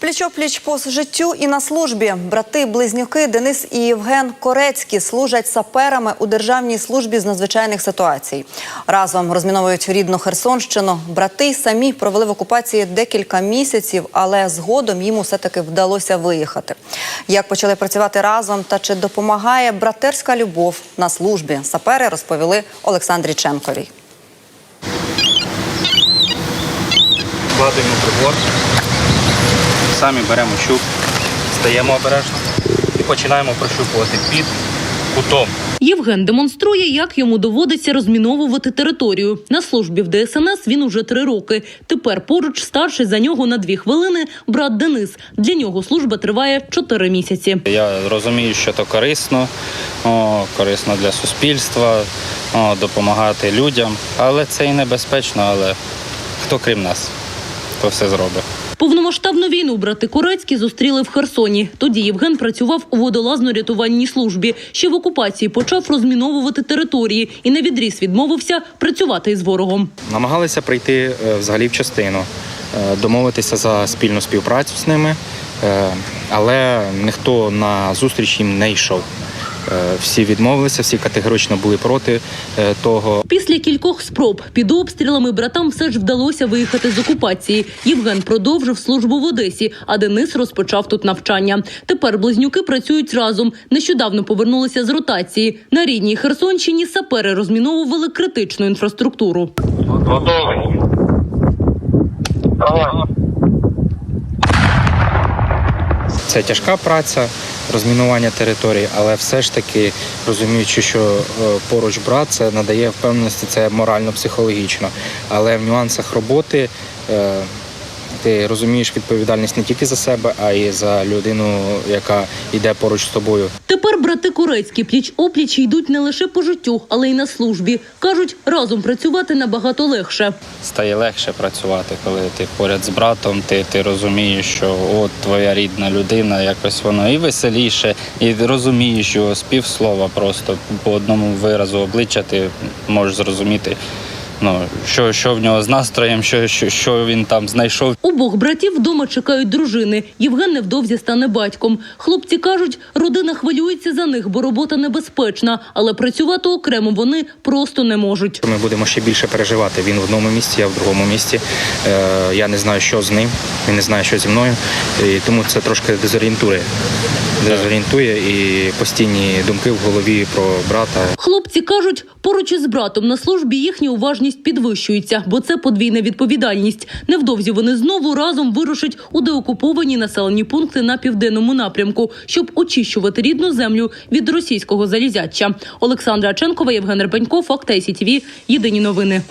Пліч-опліч по життю і на службі. Брати-близнюки Денис і Євген Корецькі служать саперами у Державній службі з надзвичайних ситуацій. Разом розміновують рідну Херсонщину. Брати самі провели в окупації декілька місяців, але згодом їм усе таки вдалося виїхати. Як почали працювати разом та чи допомагає братерська любов на службі? Сапери розповіли Олександрі Ченковій. Кладемо прибор, самі беремо щуп, стаємо обережно і починаємо прощупувати під кутом. Євген демонструє, як йому доводиться розміновувати територію. На службі в ДСНС він уже три роки. Тепер поруч старший за нього на дві хвилини брат Денис. Для нього служба триває чотири місяці. Я розумію, що це корисно, о, корисно для суспільства, о, допомагати людям. Але це і небезпечно, але хто крім нас, хто все зробить. Повномасштабну війну брати Корецькі зустріли в Херсоні. Тоді Євген працював у водолазно-рятувальній службі. Ще в окупації почав розміновувати території і на відріз відмовився працювати із ворогом. Намагалися прийти е, взагалі в частину, е, домовитися за спільну співпрацю з ними, е, але ніхто на зустріч їм не йшов. Е, Всі відмовилися, всі категорично були проти е, того. Після кількох спроб під обстрілами братам все ж вдалося виїхати з окупації. Євген продовжив службу в Одесі, а Денис розпочав тут навчання. Тепер близнюки працюють разом. Нещодавно повернулися з ротації. На рідній Херсонщині сапери розміновували критичну інфраструктуру. Готовий. Це тяжка праця, розмінування територій, але все ж таки розуміючи, що е, поруч брат це надає впевненості, це морально-психологічно. Але в нюансах роботи е, ти розумієш відповідальність не тільки за себе, а й за людину, яка йде поруч з тобою. Тепер брати Корецькі пліч опліч йдуть не лише по життю, але й на службі. кажуть, разом працювати набагато легше. Стає легше працювати, коли ти поряд з братом, ти, ти розумієш, що от твоя рідна людина, якось воно і веселіше, і розумієш його з півслова просто по одному виразу обличчя ти можеш зрозуміти, ну, що, що в нього з настроєм, що, що, що він там знайшов. Обох братів вдома чекають дружини. Євген невдовзі стане батьком. Хлопці кажуть, родина хвилюється за них, бо робота небезпечна, але працювати окремо вони просто не можуть. Ми будемо ще більше переживати. Він в одному місці, я в другому місці. Е, Я не знаю, що з ним, він не знає, що зі мною. І тому це трошки дезорієнтує. Дезорієнтує і постійні думки в голові про брата. Хлопці кажуть, поруч із братом на службі їхня уважність підвищується, бо це подвійна відповідальність. Невдовзі вони знову разом вирушать у деокуповані населені пункти на південному напрямку, щоб очищувати рідну землю від російського залізяча. Олександра Ченкова, Євген Репенько, Факт ICTV. Єдині новини.